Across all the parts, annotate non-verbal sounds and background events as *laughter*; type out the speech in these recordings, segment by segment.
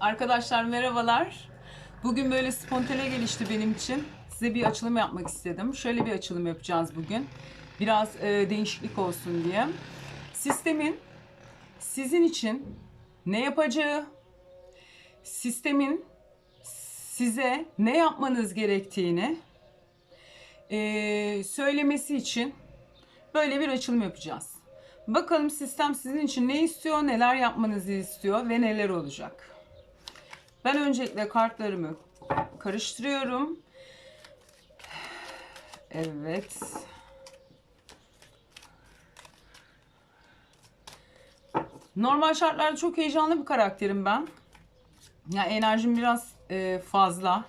Arkadaşlar merhabalar. Bugün böyle spontane gelişti benim için. Size bir açılım yapmak istedim. Şöyle bir açılım yapacağız bugün. Biraz e, değişiklik olsun diye. Sistemin sizin için ne yapacağı, sistemin size ne yapmanız gerektiğini e, söylemesi için böyle bir açılım yapacağız. Bakalım sistem sizin için ne istiyor, neler yapmanızı istiyor ve neler olacak. Ben öncelikle kartlarımı karıştırıyorum. Evet. Normal şartlarda çok heyecanlı bir karakterim ben. Ya enerjim biraz e, fazla.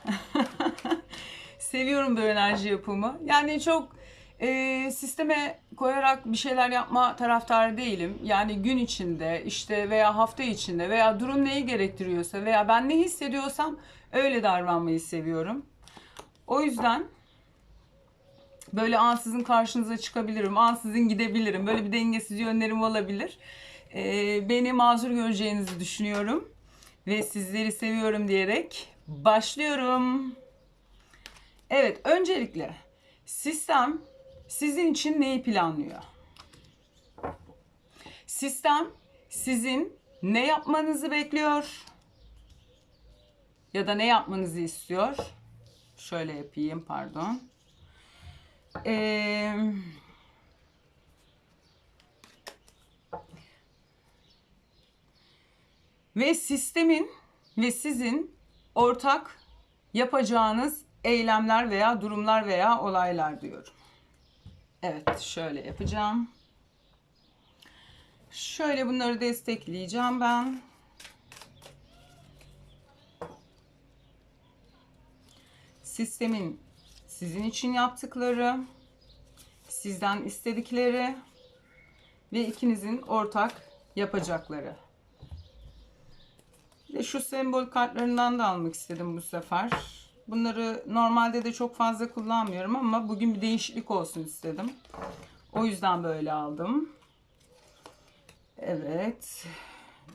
*laughs* Seviyorum bu enerji yapımı. Yani çok e, sisteme koyarak bir şeyler yapma taraftarı değilim. Yani gün içinde işte veya hafta içinde veya durum neyi gerektiriyorsa veya ben ne hissediyorsam öyle davranmayı seviyorum. O yüzden böyle ansızın karşınıza çıkabilirim, ansızın gidebilirim. Böyle bir dengesiz yönlerim olabilir. E, beni mazur göreceğinizi düşünüyorum. Ve sizleri seviyorum diyerek başlıyorum. Evet, öncelikle sistem sizin için neyi planlıyor? Sistem sizin ne yapmanızı bekliyor? Ya da ne yapmanızı istiyor? Şöyle yapayım, pardon. Ee, ve sistemin ve sizin ortak yapacağınız eylemler veya durumlar veya olaylar diyorum. Evet, şöyle yapacağım. Şöyle bunları destekleyeceğim ben. Sistemin sizin için yaptıkları, sizden istedikleri ve ikinizin ortak yapacakları. Ve şu sembol kartlarından da almak istedim bu sefer. Bunları normalde de çok fazla kullanmıyorum ama bugün bir değişiklik olsun istedim. O yüzden böyle aldım. Evet.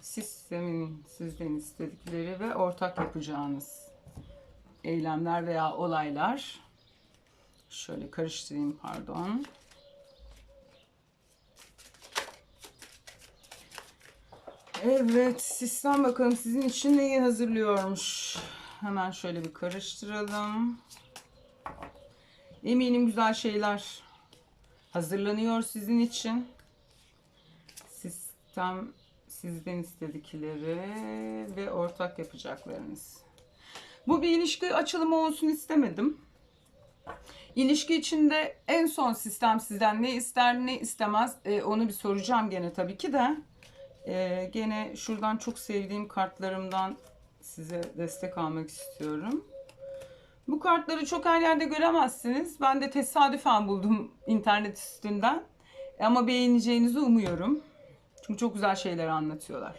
Sistemin sizden istedikleri ve ortak yapacağınız eylemler veya olaylar. Şöyle karıştırayım pardon. Evet, sistem bakalım sizin için neyi hazırlıyormuş. Hemen şöyle bir karıştıralım. Eminim güzel şeyler hazırlanıyor sizin için. Sistem sizden istedikleri ve ortak yapacaklarınız. Bu bir ilişki açılımı olsun istemedim. İlişki içinde en son sistem sizden ne ister ne istemez e, onu bir soracağım gene tabii ki de. E, gene şuradan çok sevdiğim kartlarımdan size destek almak istiyorum. Bu kartları çok her yerde göremezsiniz. Ben de tesadüfen buldum internet üstünden. Ama beğeneceğinizi umuyorum. Çünkü çok güzel şeyler anlatıyorlar.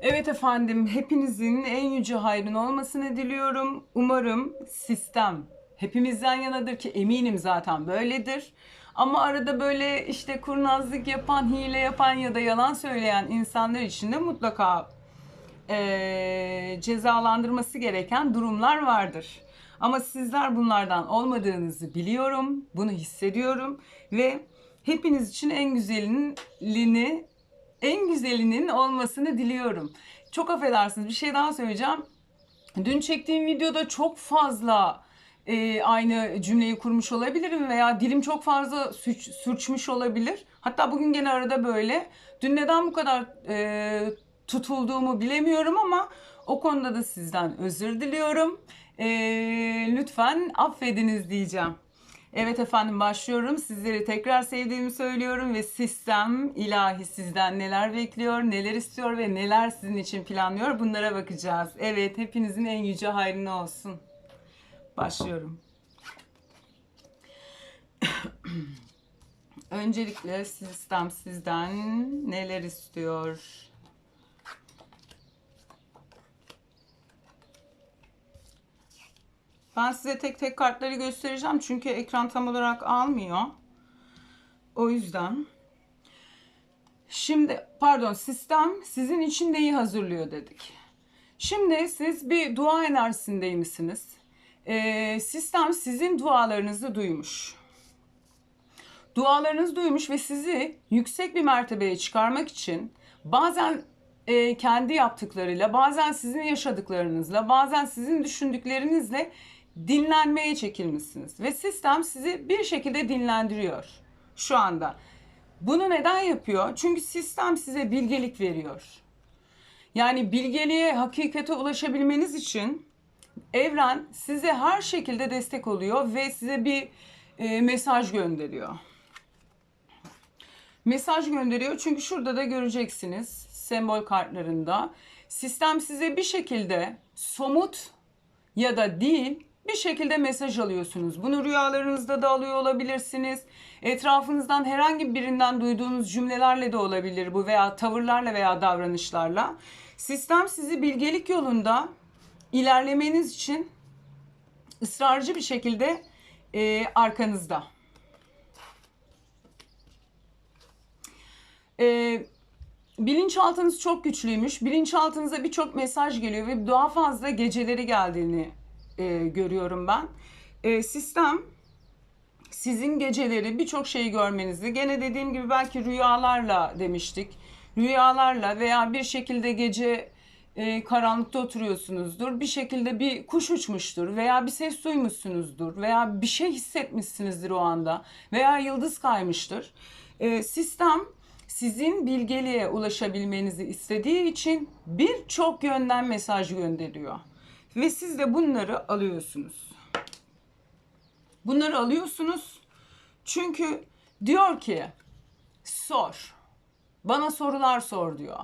Evet efendim, hepinizin en yüce hayrın olmasını diliyorum. Umarım sistem hepimizden yanadır ki eminim zaten böyledir. Ama arada böyle işte kurnazlık yapan, hile yapan ya da yalan söyleyen insanlar için de mutlaka e, cezalandırması gereken durumlar vardır. Ama sizler bunlardan olmadığınızı biliyorum, bunu hissediyorum ve hepiniz için en güzelini, en güzelinin olmasını diliyorum. Çok affedersiniz bir şey daha söyleyeceğim. Dün çektiğim videoda çok fazla e, aynı cümleyi kurmuş olabilirim veya dilim çok fazla suç, sürçmüş olabilir. Hatta bugün gene arada böyle. Dün neden bu kadar e, tutulduğumu bilemiyorum ama o konuda da sizden özür diliyorum. E, lütfen affediniz diyeceğim. Evet efendim başlıyorum. Sizleri tekrar sevdiğimi söylüyorum ve sistem ilahi sizden neler bekliyor, neler istiyor ve neler sizin için planlıyor bunlara bakacağız. Evet hepinizin en yüce hayrına olsun. Başlıyorum. *coughs* Öncelikle sistem sizden neler istiyor? Ben size tek tek kartları göstereceğim çünkü ekran tam olarak almıyor. O yüzden Şimdi pardon sistem sizin için neyi hazırlıyor dedik. Şimdi siz bir dua enerjisindeymişsiniz. Ee, sistem sizin dualarınızı duymuş. Dualarınızı duymuş ve sizi yüksek bir mertebeye çıkarmak için bazen e, kendi yaptıklarıyla, bazen sizin yaşadıklarınızla, bazen sizin düşündüklerinizle dinlenmeye çekilmişsiniz. Ve sistem sizi bir şekilde dinlendiriyor şu anda. Bunu neden yapıyor? Çünkü sistem size bilgelik veriyor. Yani bilgeliğe, hakikate ulaşabilmeniz için evren size her şekilde destek oluyor ve size bir e, mesaj gönderiyor. Mesaj gönderiyor çünkü şurada da göreceksiniz sembol kartlarında. Sistem size bir şekilde somut ya da değil bir şekilde mesaj alıyorsunuz. Bunu rüyalarınızda da alıyor olabilirsiniz. Etrafınızdan herhangi birinden duyduğunuz cümlelerle de olabilir bu veya tavırlarla veya davranışlarla. Sistem sizi bilgelik yolunda ilerlemeniz için ısrarcı bir şekilde e, arkanızda. E, bilinçaltınız çok güçlüymüş. Bilinçaltınıza birçok mesaj geliyor ve daha fazla geceleri geldiğini e, görüyorum ben. E, sistem sizin geceleri birçok şeyi görmenizi, gene dediğim gibi belki rüyalarla demiştik. Rüyalarla veya bir şekilde gece e, karanlıkta oturuyorsunuzdur. Bir şekilde bir kuş uçmuştur veya bir ses duymuşsunuzdur veya bir şey hissetmişsinizdir o anda veya yıldız kaymıştır. E, sistem sizin bilgeliğe ulaşabilmenizi istediği için birçok yönden mesaj gönderiyor. Ve siz de bunları alıyorsunuz. Bunları alıyorsunuz. Çünkü diyor ki sor. Bana sorular sor diyor.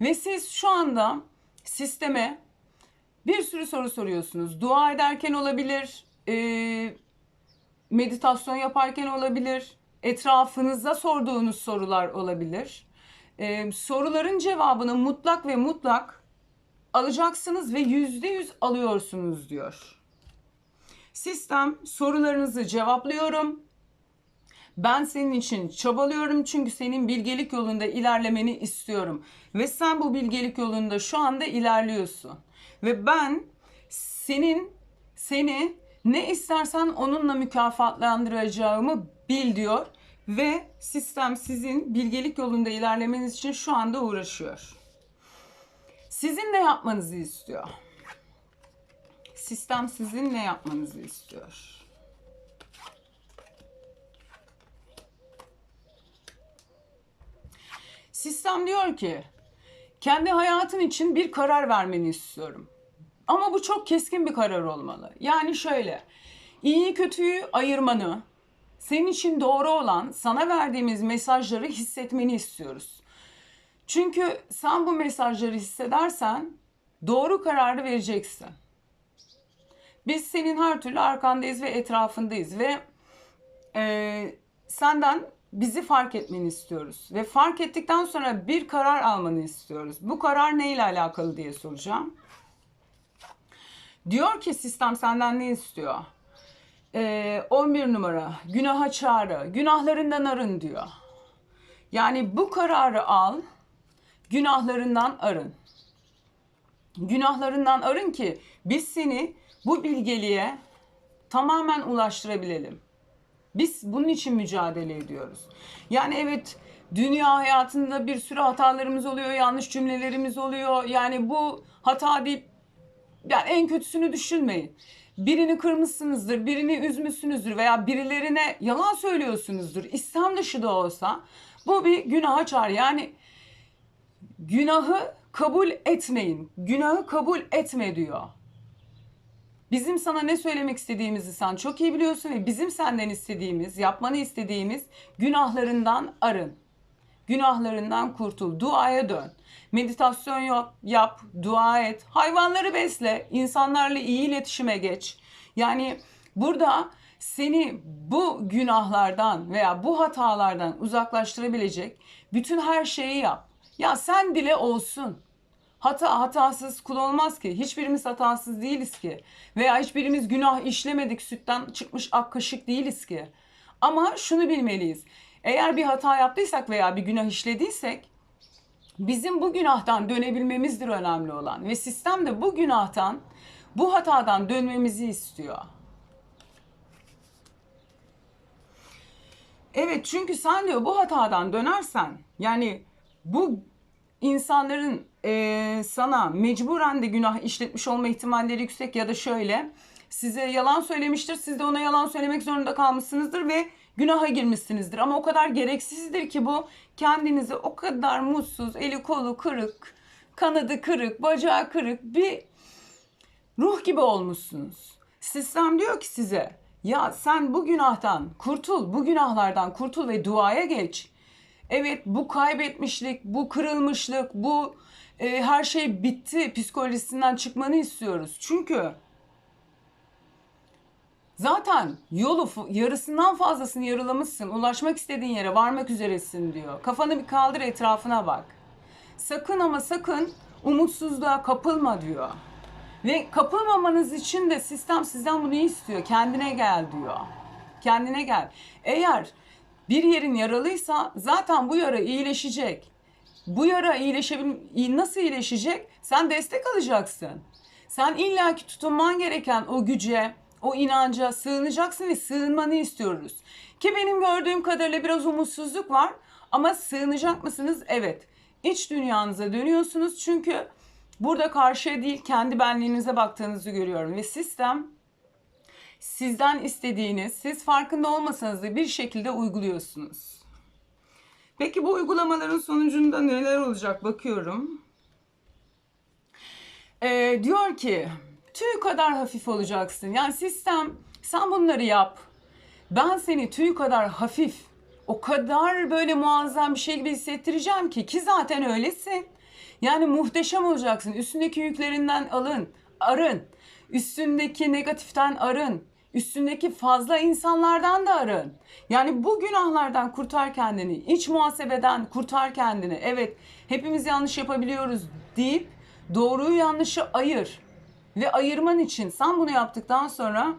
Ve siz şu anda sisteme bir sürü soru soruyorsunuz. Dua ederken olabilir, e, meditasyon yaparken olabilir, etrafınızda sorduğunuz sorular olabilir. E, soruların cevabını mutlak ve mutlak alacaksınız ve yüzde yüz alıyorsunuz diyor. Sistem sorularınızı cevaplıyorum. Ben senin için çabalıyorum çünkü senin bilgelik yolunda ilerlemeni istiyorum. Ve sen bu bilgelik yolunda şu anda ilerliyorsun. Ve ben senin seni ne istersen onunla mükafatlandıracağımı bil diyor. Ve sistem sizin bilgelik yolunda ilerlemeniz için şu anda uğraşıyor. Sizin ne yapmanızı istiyor? Sistem sizin ne yapmanızı istiyor? Sistem diyor ki kendi hayatın için bir karar vermeni istiyorum. Ama bu çok keskin bir karar olmalı. Yani şöyle iyi kötüyü ayırmanı, senin için doğru olan sana verdiğimiz mesajları hissetmeni istiyoruz. Çünkü sen bu mesajları hissedersen doğru kararı vereceksin. Biz senin her türlü arkandayız ve etrafındayız ve e, senden bizi fark etmeni istiyoruz. Ve fark ettikten sonra bir karar almanı istiyoruz. Bu karar neyle alakalı diye soracağım. Diyor ki sistem senden ne istiyor? Ee, 11 numara günaha çağrı, günahlarından arın diyor. Yani bu kararı al, günahlarından arın. Günahlarından arın ki biz seni bu bilgeliğe tamamen ulaştırabilelim. Biz bunun için mücadele ediyoruz. Yani evet dünya hayatında bir sürü hatalarımız oluyor, yanlış cümlelerimiz oluyor. Yani bu hata deyip yani en kötüsünü düşünmeyin. Birini kırmışsınızdır, birini üzmüşsünüzdür veya birilerine yalan söylüyorsunuzdur. İslam dışı da olsa bu bir günaha çağır. Yani günahı kabul etmeyin. Günahı kabul etme diyor. Bizim sana ne söylemek istediğimizi sen çok iyi biliyorsun ve bizim senden istediğimiz, yapmanı istediğimiz günahlarından arın. Günahlarından kurtul. Duaya dön. Meditasyon yap, yap, dua et. Hayvanları besle. insanlarla iyi iletişime geç. Yani burada seni bu günahlardan veya bu hatalardan uzaklaştırabilecek bütün her şeyi yap. Ya sen dile olsun. Hata hatasız kul olmaz ki. Hiçbirimiz hatasız değiliz ki. Veya hiçbirimiz günah işlemedik, sütten çıkmış ak kaşık değiliz ki. Ama şunu bilmeliyiz. Eğer bir hata yaptıysak veya bir günah işlediysek bizim bu günahtan dönebilmemizdir önemli olan ve sistem de bu günahtan, bu hatadan dönmemizi istiyor. Evet çünkü sen diyor bu hatadan dönersen yani bu insanların eee, sana mecburen de günah işletmiş olma ihtimalleri yüksek ya da şöyle size yalan söylemiştir siz de ona yalan söylemek zorunda kalmışsınızdır ve günaha girmişsinizdir ama o kadar gereksizdir ki bu kendinizi o kadar mutsuz eli kolu kırık kanadı kırık bacağı kırık bir ruh gibi olmuşsunuz. Sistem diyor ki size ya sen bu günahtan kurtul, bu günahlardan kurtul ve duaya geç. Evet bu kaybetmişlik, bu kırılmışlık, bu e, her şey bitti psikolojisinden çıkmanı istiyoruz. Çünkü zaten yolu yarısından fazlasını yarılamışsın, ulaşmak istediğin yere varmak üzeresin diyor. Kafanı bir kaldır etrafına bak. Sakın ama sakın umutsuzluğa kapılma diyor. Ve kapılmamanız için de sistem sizden bunu istiyor. Kendine gel diyor. Kendine gel. Eğer bir yerin yaralıysa zaten bu yara iyileşecek. Bu yara iyileşebil nasıl iyileşecek? Sen destek alacaksın. Sen illaki tutunman gereken o güce, o inanca sığınacaksın ve sığınmanı istiyoruz. Ki benim gördüğüm kadarıyla biraz umutsuzluk var ama sığınacak mısınız? Evet. İç dünyanıza dönüyorsunuz çünkü burada karşıya değil kendi benliğinize baktığınızı görüyorum ve sistem sizden istediğiniz, siz farkında olmasanız da bir şekilde uyguluyorsunuz. Peki bu uygulamaların sonucunda neler olacak bakıyorum. Ee, diyor ki tüy kadar hafif olacaksın. Yani sistem sen bunları yap. Ben seni tüy kadar hafif, o kadar böyle muazzam bir şey gibi hissettireceğim ki ki zaten öylesin. Yani muhteşem olacaksın. Üstündeki yüklerinden alın, arın. Üstündeki negatiften arın. Üstündeki fazla insanlardan da arın. Yani bu günahlardan kurtar kendini. iç muhasebeden kurtar kendini. Evet hepimiz yanlış yapabiliyoruz deyip doğruyu yanlışı ayır. Ve ayırman için sen bunu yaptıktan sonra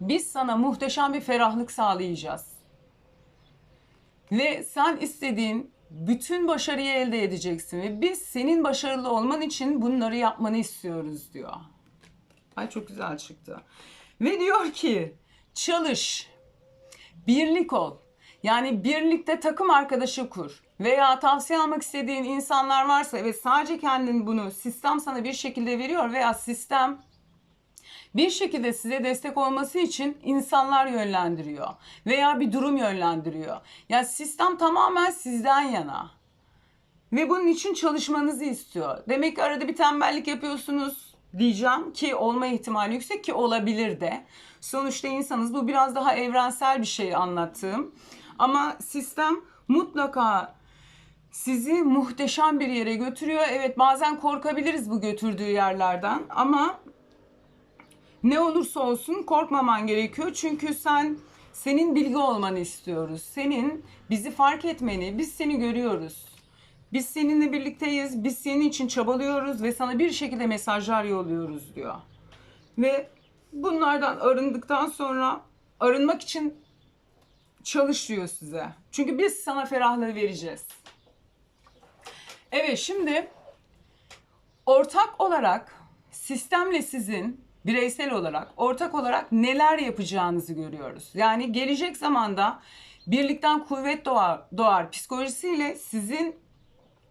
biz sana muhteşem bir ferahlık sağlayacağız. Ve sen istediğin bütün başarıyı elde edeceksin ve biz senin başarılı olman için bunları yapmanı istiyoruz diyor. Ay çok güzel çıktı. Ve diyor ki çalış, birlik ol. Yani birlikte takım arkadaşı kur. Veya tavsiye almak istediğin insanlar varsa ve sadece kendin bunu sistem sana bir şekilde veriyor veya sistem bir şekilde size destek olması için insanlar yönlendiriyor veya bir durum yönlendiriyor. Yani sistem tamamen sizden yana. Ve bunun için çalışmanızı istiyor. Demek ki arada bir tembellik yapıyorsunuz diyeceğim ki olma ihtimali yüksek ki olabilir de. Sonuçta insanız. Bu biraz daha evrensel bir şey anlattığım. Ama sistem mutlaka sizi muhteşem bir yere götürüyor. Evet bazen korkabiliriz bu götürdüğü yerlerden ama ne olursa olsun korkmaman gerekiyor. Çünkü sen senin bilgi olmanı istiyoruz. Senin bizi fark etmeni, biz seni görüyoruz. Biz seninle birlikteyiz, biz senin için çabalıyoruz ve sana bir şekilde mesajlar yolluyoruz diyor. Ve bunlardan arındıktan sonra arınmak için çalış diyor size. Çünkü biz sana ferahlığı vereceğiz. Evet şimdi ortak olarak sistemle sizin bireysel olarak ortak olarak neler yapacağınızı görüyoruz. Yani gelecek zamanda birlikten kuvvet doğar, doğar psikolojisiyle sizin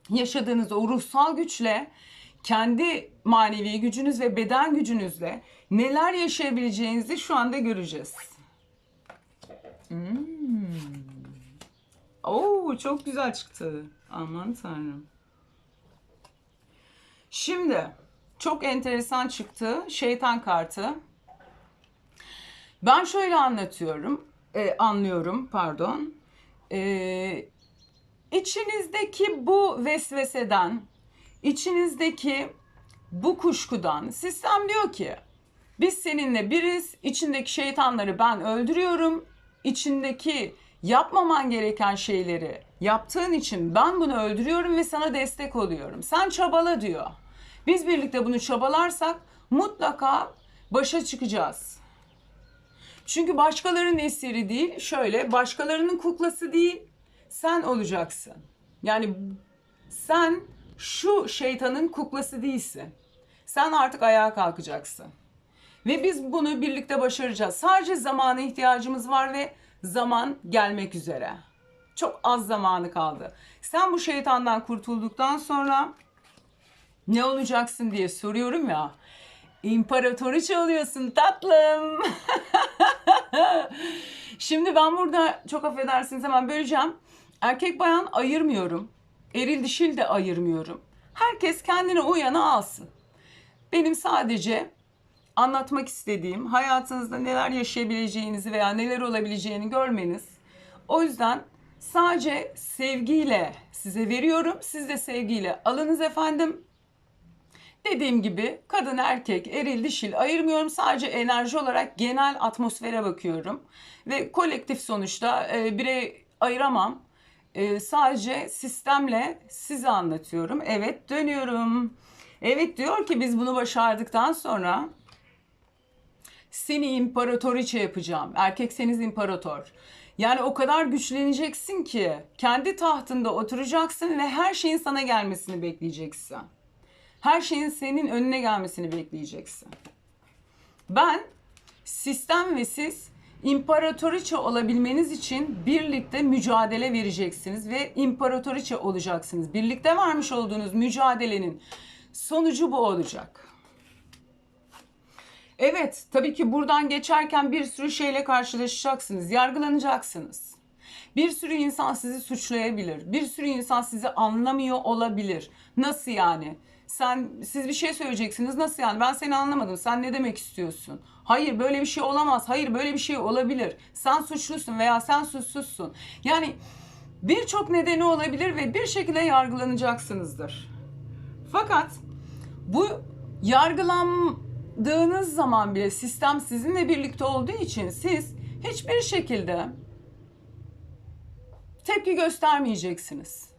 yaşadığınız o ruhsal güçle kendi manevi gücünüz ve beden gücünüzle neler yaşayabileceğinizi şu anda göreceğiz. Hmm. Oo çok güzel çıktı. Aman tanrım. Şimdi çok enteresan çıktı. Şeytan kartı. Ben şöyle anlatıyorum. e, anlıyorum pardon. E, içinizdeki bu vesveseden, içinizdeki bu kuşkudan sistem diyor ki biz seninle biriz. İçindeki şeytanları ben öldürüyorum. İçindeki yapmaman gereken şeyleri yaptığın için ben bunu öldürüyorum ve sana destek oluyorum. Sen çabala diyor. Biz birlikte bunu çabalarsak mutlaka başa çıkacağız. Çünkü başkalarının esiri değil, şöyle başkalarının kuklası değil, sen olacaksın. Yani sen şu şeytanın kuklası değilsin. Sen artık ayağa kalkacaksın. Ve biz bunu birlikte başaracağız. Sadece zamana ihtiyacımız var ve zaman gelmek üzere. Çok az zamanı kaldı. Sen bu şeytandan kurtulduktan sonra ne olacaksın diye soruyorum ya. İmparatoriçe oluyorsun tatlım. *laughs* Şimdi ben burada çok affedersiniz hemen böleceğim. Erkek bayan ayırmıyorum. Eril dişil de ayırmıyorum. Herkes kendine uyanı alsın. Benim sadece anlatmak istediğim hayatınızda neler yaşayabileceğinizi veya neler olabileceğini görmeniz. O yüzden sadece sevgiyle size veriyorum. Siz de sevgiyle alınız efendim. Dediğim gibi kadın erkek eril dişil ayırmıyorum. Sadece enerji olarak genel atmosfere bakıyorum. Ve kolektif sonuçta e, birey ayıramam. E, sadece sistemle size anlatıyorum. Evet dönüyorum. Evet diyor ki biz bunu başardıktan sonra seni imparatoriçe yapacağım. Erkekseniz imparator. Yani o kadar güçleneceksin ki kendi tahtında oturacaksın ve her şeyin sana gelmesini bekleyeceksin. Her şeyin senin önüne gelmesini bekleyeceksin. Ben sistem ve siz imparatoriçe olabilmeniz için birlikte mücadele vereceksiniz ve imparatoriçe olacaksınız. Birlikte vermiş olduğunuz mücadelenin sonucu bu olacak. Evet, tabii ki buradan geçerken bir sürü şeyle karşılaşacaksınız, yargılanacaksınız. Bir sürü insan sizi suçlayabilir. Bir sürü insan sizi anlamıyor olabilir. Nasıl yani? Sen siz bir şey söyleyeceksiniz. Nasıl yani? Ben seni anlamadım. Sen ne demek istiyorsun? Hayır böyle bir şey olamaz. Hayır böyle bir şey olabilir. Sen suçlusun veya sen suçsuzsun. Yani birçok nedeni olabilir ve bir şekilde yargılanacaksınızdır. Fakat bu yargılandığınız zaman bile sistem sizinle birlikte olduğu için siz hiçbir şekilde tepki göstermeyeceksiniz.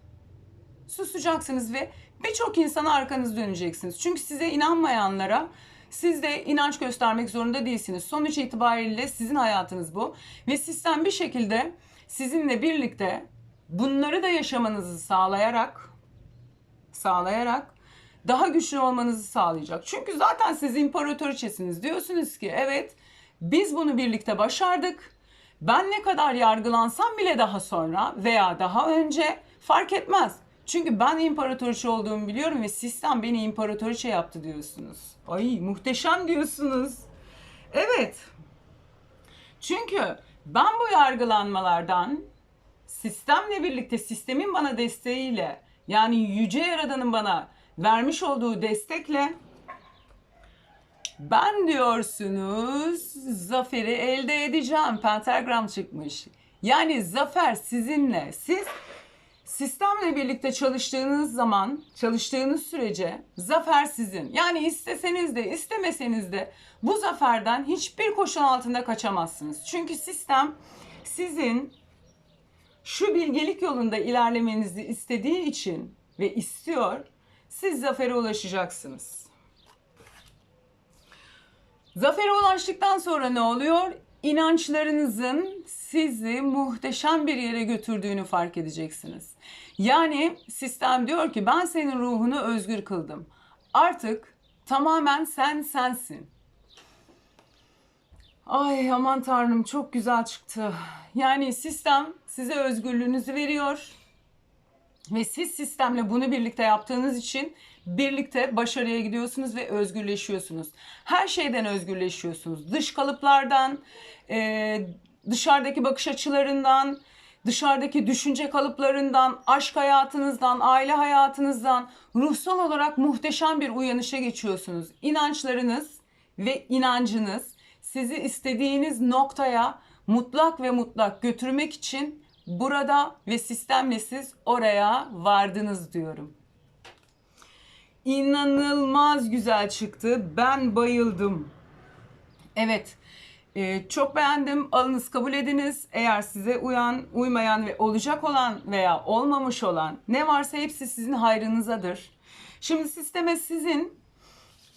Susacaksınız ve birçok insana arkanız döneceksiniz. Çünkü size inanmayanlara siz de inanç göstermek zorunda değilsiniz. Sonuç itibariyle sizin hayatınız bu. Ve sistem bir şekilde sizinle birlikte bunları da yaşamanızı sağlayarak sağlayarak daha güçlü olmanızı sağlayacak. Çünkü zaten siz imparatoriçesiniz. Diyorsunuz ki evet biz bunu birlikte başardık. Ben ne kadar yargılansam bile daha sonra veya daha önce fark etmez. Çünkü ben imparatoriçe olduğumu biliyorum ve sistem beni imparatoriçe yaptı diyorsunuz. Ay muhteşem diyorsunuz. Evet. Çünkü ben bu yargılanmalardan sistemle birlikte sistemin bana desteğiyle yani yüce yaradanın bana vermiş olduğu destekle ben diyorsunuz zaferi elde edeceğim. Pentagram çıkmış. Yani zafer sizinle. Siz sistemle birlikte çalıştığınız zaman, çalıştığınız sürece zafer sizin. Yani isteseniz de istemeseniz de bu zaferden hiçbir koşul altında kaçamazsınız. Çünkü sistem sizin şu bilgelik yolunda ilerlemenizi istediği için ve istiyor, siz zafere ulaşacaksınız. Zafere ulaştıktan sonra ne oluyor? İnançlarınızın sizi muhteşem bir yere götürdüğünü fark edeceksiniz. Yani sistem diyor ki ben senin ruhunu özgür kıldım. Artık tamamen sen sensin. Ay aman tanrım çok güzel çıktı. Yani sistem size özgürlüğünüzü veriyor. Ve siz sistemle bunu birlikte yaptığınız için birlikte başarıya gidiyorsunuz ve özgürleşiyorsunuz. Her şeyden özgürleşiyorsunuz. Dış kalıplardan, e, dışarıdaki bakış açılarından, dışarıdaki düşünce kalıplarından, aşk hayatınızdan, aile hayatınızdan ruhsal olarak muhteşem bir uyanışa geçiyorsunuz. İnançlarınız ve inancınız sizi istediğiniz noktaya mutlak ve mutlak götürmek için burada ve sistemle siz oraya vardınız diyorum. İnanılmaz güzel çıktı. Ben bayıldım. Evet. Ee, çok beğendim. Alınız kabul ediniz. Eğer size uyan, uymayan ve olacak olan veya olmamış olan ne varsa hepsi sizin hayrınızadır. Şimdi sisteme sizin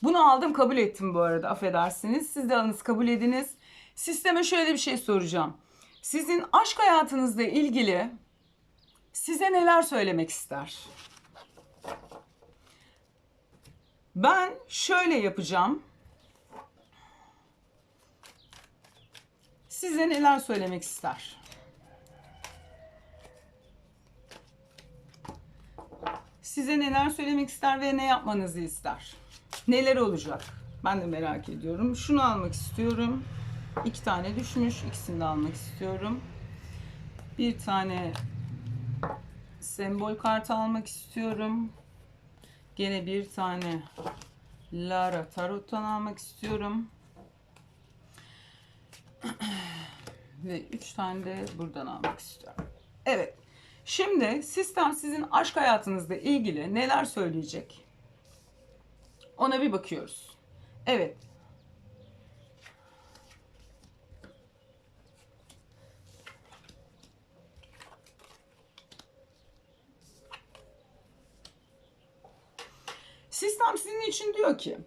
bunu aldım kabul ettim bu arada affedersiniz. Siz de alınız kabul ediniz. Sisteme şöyle bir şey soracağım. Sizin aşk hayatınızla ilgili size neler söylemek ister? Ben şöyle yapacağım. Size neler söylemek ister? Size neler söylemek ister ve ne yapmanızı ister? Neler olacak? Ben de merak ediyorum. Şunu almak istiyorum. İki tane düşmüş. İkisini de almak istiyorum. Bir tane sembol kartı almak istiyorum. Gene bir tane Lara Tarot'tan almak istiyorum. *clears throat* Ve üç tane de buradan almak istiyorum. Evet. Şimdi sistem sizin aşk hayatınızla ilgili neler söyleyecek? Ona bir bakıyoruz. Evet. Sistem sizin için diyor ki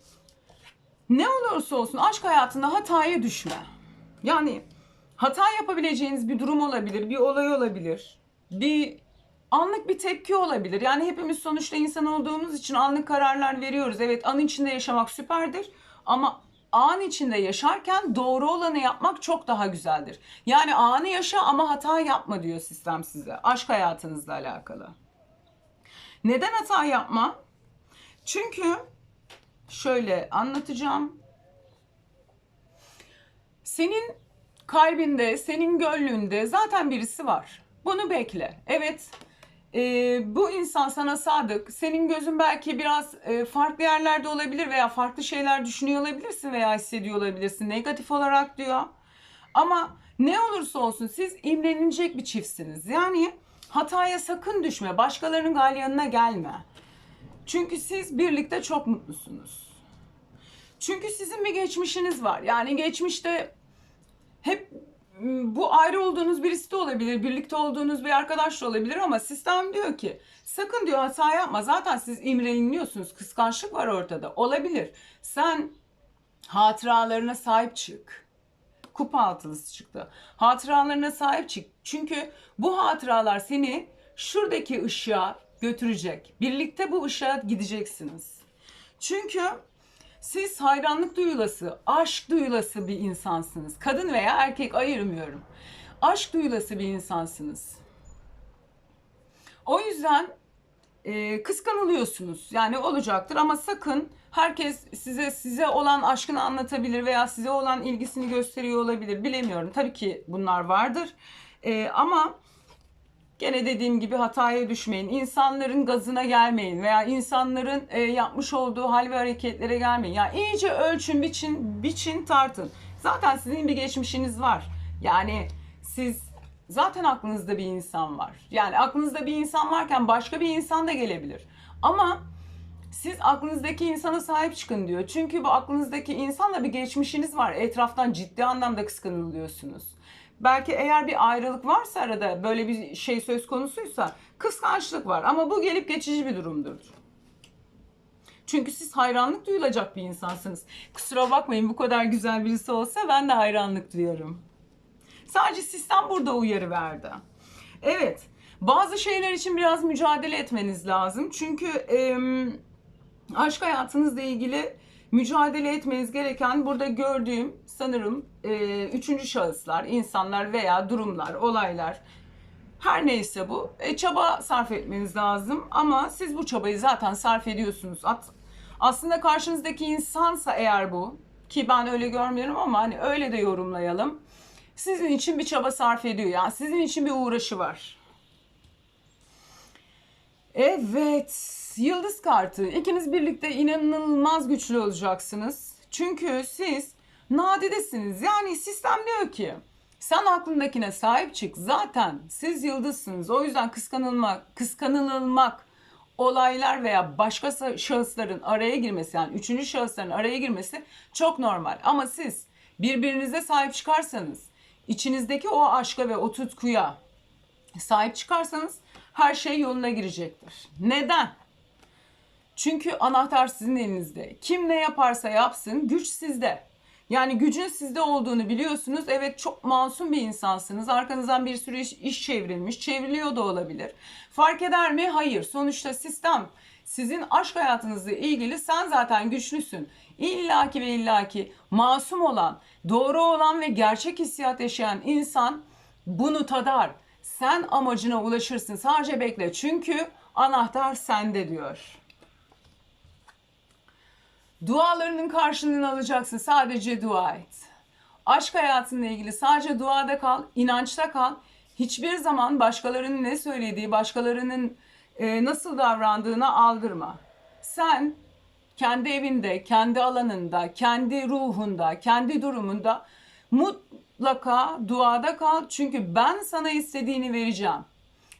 ne olursa olsun aşk hayatında hataya düşme. Yani hata yapabileceğiniz bir durum olabilir, bir olay olabilir. Bir anlık bir tepki olabilir. Yani hepimiz sonuçta insan olduğumuz için anlık kararlar veriyoruz. Evet an içinde yaşamak süperdir ama an içinde yaşarken doğru olanı yapmak çok daha güzeldir. Yani anı yaşa ama hata yapma diyor sistem size. Aşk hayatınızla alakalı. Neden hata yapma? Çünkü şöyle anlatacağım. Senin kalbinde, senin gönlünde zaten birisi var. Bunu bekle. Evet, e, bu insan sana sadık. Senin gözün belki biraz e, farklı yerlerde olabilir veya farklı şeyler düşünüyor olabilirsin veya hissediyor olabilirsin. Negatif olarak diyor. Ama ne olursa olsun siz imrenilecek bir çiftsiniz. Yani hataya sakın düşme. Başkalarının galyanına gelme. Çünkü siz birlikte çok mutlusunuz. Çünkü sizin bir geçmişiniz var. Yani geçmişte hep m, bu ayrı olduğunuz birisi de olabilir, birlikte olduğunuz bir arkadaş da olabilir ama sistem diyor ki sakın diyor hata yapma. Zaten siz imreniliyorsunuz. Kıskançlık var ortada. Olabilir. Sen hatıralarına sahip çık. Kupa altılısı çıktı. Hatıralarına sahip çık. Çünkü bu hatıralar seni şuradaki ışığa götürecek. Birlikte bu ışığa gideceksiniz. Çünkü siz hayranlık duyulası, aşk duyulası bir insansınız. Kadın veya erkek ayırmıyorum. Aşk duyulası bir insansınız. O yüzden e, kıskanılıyorsunuz. Yani olacaktır ama sakın herkes size size olan aşkını anlatabilir veya size olan ilgisini gösteriyor olabilir. Bilemiyorum. Tabii ki bunlar vardır. E, ama Gene dediğim gibi hataya düşmeyin. İnsanların gazına gelmeyin veya insanların e, yapmış olduğu hal ve hareketlere gelmeyin. Yani iyice ölçün, biçin, biçin, tartın. Zaten sizin bir geçmişiniz var. Yani siz zaten aklınızda bir insan var. Yani aklınızda bir insan varken başka bir insan da gelebilir. Ama siz aklınızdaki insana sahip çıkın diyor. Çünkü bu aklınızdaki insanla bir geçmişiniz var. Etraftan ciddi anlamda kıskanılıyorsunuz. Belki eğer bir ayrılık varsa arada böyle bir şey söz konusuysa kıskançlık var. Ama bu gelip geçici bir durumdur. Çünkü siz hayranlık duyulacak bir insansınız. Kusura bakmayın bu kadar güzel birisi olsa ben de hayranlık duyuyorum. Sadece sistem burada uyarı verdi. Evet, bazı şeyler için biraz mücadele etmeniz lazım. Çünkü e, aşk hayatınızla ilgili mücadele etmeniz gereken burada gördüğüm sanırım e, üçüncü şahıslar, insanlar veya durumlar, olaylar her neyse bu e, çaba sarf etmeniz lazım ama siz bu çabayı zaten sarf ediyorsunuz. At, aslında karşınızdaki insansa eğer bu ki ben öyle görmüyorum ama hani öyle de yorumlayalım. Sizin için bir çaba sarf ediyor. Yani sizin için bir uğraşı var. Evet. Yıldız kartı. İkiniz birlikte inanılmaz güçlü olacaksınız. Çünkü siz nadidesiniz. Yani sistem diyor ki sen aklındakine sahip çık. Zaten siz yıldızsınız. O yüzden kıskanılmak, kıskanılmak olaylar veya başka şahısların araya girmesi yani üçüncü şahısların araya girmesi çok normal. Ama siz birbirinize sahip çıkarsanız içinizdeki o aşka ve o tutkuya sahip çıkarsanız her şey yoluna girecektir. Neden? Çünkü anahtar sizin elinizde. Kim ne yaparsa yapsın güç sizde. Yani gücün sizde olduğunu biliyorsunuz. Evet çok masum bir insansınız. Arkanızdan bir sürü iş, iş çevrilmiş. Çevriliyor da olabilir. Fark eder mi? Hayır. Sonuçta sistem sizin aşk hayatınızla ilgili sen zaten güçlüsün. İllaki ve illaki masum olan, doğru olan ve gerçek hissiyat yaşayan insan bunu tadar. Sen amacına ulaşırsın. Sadece bekle. Çünkü anahtar sende diyor. Dualarının karşılığını alacaksın. Sadece dua et. Aşk hayatınla ilgili sadece duada kal, inançta kal. Hiçbir zaman başkalarının ne söylediği, başkalarının e, nasıl davrandığına aldırma. Sen kendi evinde, kendi alanında, kendi ruhunda, kendi durumunda mutlaka duada kal. Çünkü ben sana istediğini vereceğim.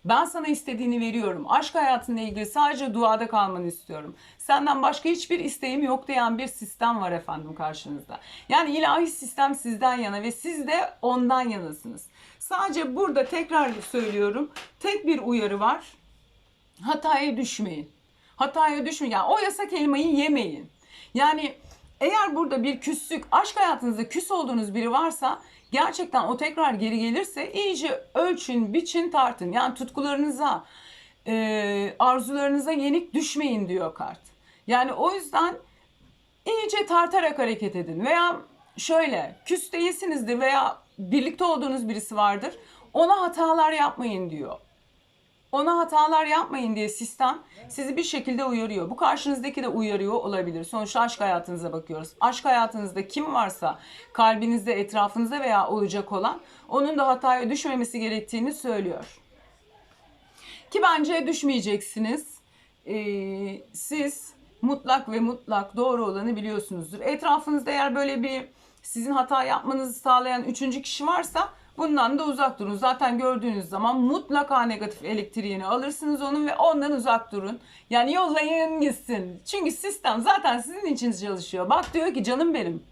Ben sana istediğini veriyorum. Aşk hayatınla ilgili sadece duada kalmanı istiyorum. Senden başka hiçbir isteğim yok diyen bir sistem var efendim karşınızda. Yani ilahi sistem sizden yana ve siz de ondan yanasınız. Sadece burada tekrar söylüyorum. Tek bir uyarı var. Hataya düşmeyin. Hataya düşmeyin. Yani o yasak elmayı yemeyin. Yani eğer burada bir küslük, aşk hayatınızda küs olduğunuz biri varsa gerçekten o tekrar geri gelirse iyice ölçün, biçin, tartın. Yani tutkularınıza, e, arzularınıza yenik düşmeyin diyor kart. Yani o yüzden iyice tartarak hareket edin. Veya şöyle küs değilsinizdir veya birlikte olduğunuz birisi vardır. Ona hatalar yapmayın diyor. Ona hatalar yapmayın diye sistem sizi bir şekilde uyarıyor. Bu karşınızdaki de uyarıyor olabilir. Sonuçta aşk hayatınıza bakıyoruz. Aşk hayatınızda kim varsa kalbinizde, etrafınızda veya olacak olan onun da hataya düşmemesi gerektiğini söylüyor. Ki bence düşmeyeceksiniz. Ee, siz mutlak ve mutlak doğru olanı biliyorsunuzdur. Etrafınızda eğer böyle bir sizin hata yapmanızı sağlayan üçüncü kişi varsa bundan da uzak durun. Zaten gördüğünüz zaman mutlaka negatif elektriğini alırsınız onun ve ondan uzak durun. Yani yollayın gitsin. Çünkü sistem zaten sizin için çalışıyor. Bak diyor ki canım benim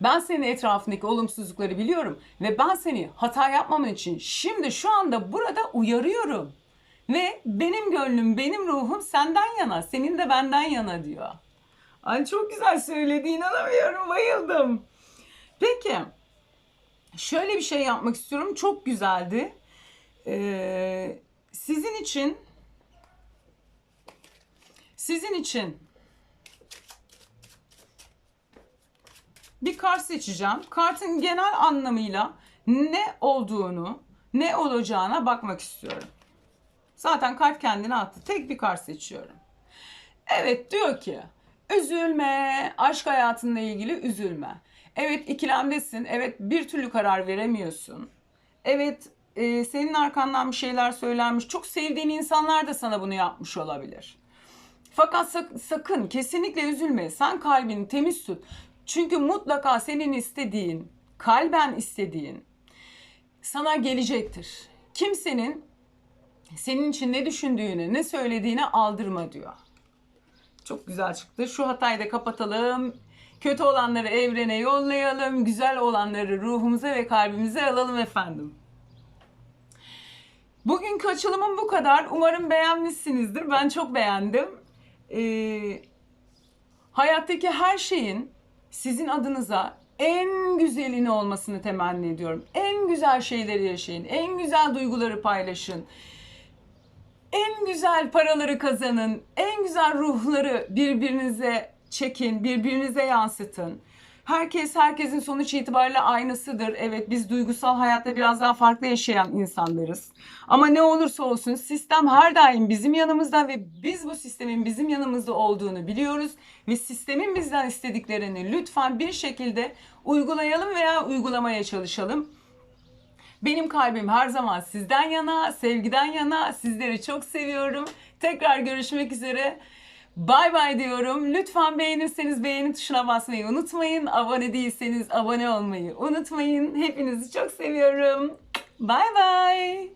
ben senin etrafındaki olumsuzlukları biliyorum ve ben seni hata yapmaman için şimdi şu anda burada uyarıyorum. Ve benim gönlüm, benim ruhum senden yana, senin de benden yana diyor. Ay çok güzel söyledi, inanamıyorum, bayıldım. Peki, şöyle bir şey yapmak istiyorum, çok güzeldi. Ee, sizin için, sizin için bir kart seçeceğim. Kartın genel anlamıyla ne olduğunu, ne olacağına bakmak istiyorum. Zaten kart kendini attı. Tek bir kart seçiyorum. Evet diyor ki üzülme, aşk hayatınla ilgili üzülme. Evet ikilemdesin. Evet bir türlü karar veremiyorsun. Evet e, senin arkandan bir şeyler söylenmiş. Çok sevdiğin insanlar da sana bunu yapmış olabilir. Fakat sak- sakın kesinlikle üzülme. Sen kalbini temiz tut. Çünkü mutlaka senin istediğin, kalben istediğin sana gelecektir. Kimsenin senin için ne düşündüğünü, ne söylediğini aldırma diyor. Çok güzel çıktı. Şu hatayı da kapatalım. Kötü olanları evrene yollayalım. Güzel olanları ruhumuza ve kalbimize alalım efendim. Bugünkü açılımım bu kadar. Umarım beğenmişsinizdir. Ben çok beğendim. Ee, hayattaki her şeyin sizin adınıza en güzelini olmasını temenni ediyorum. En güzel şeyleri yaşayın. En güzel duyguları paylaşın en güzel paraları kazanın, en güzel ruhları birbirinize çekin, birbirinize yansıtın. Herkes herkesin sonuç itibariyle aynısıdır. Evet biz duygusal hayatta biraz daha farklı yaşayan insanlarız. Ama ne olursa olsun sistem her daim bizim yanımızda ve biz bu sistemin bizim yanımızda olduğunu biliyoruz. Ve sistemin bizden istediklerini lütfen bir şekilde uygulayalım veya uygulamaya çalışalım. Benim kalbim her zaman sizden yana, sevgiden yana. Sizleri çok seviyorum. Tekrar görüşmek üzere. Bay bay diyorum. Lütfen beğenirseniz beğeni tuşuna basmayı unutmayın. Abone değilseniz abone olmayı unutmayın. Hepinizi çok seviyorum. Bay bay.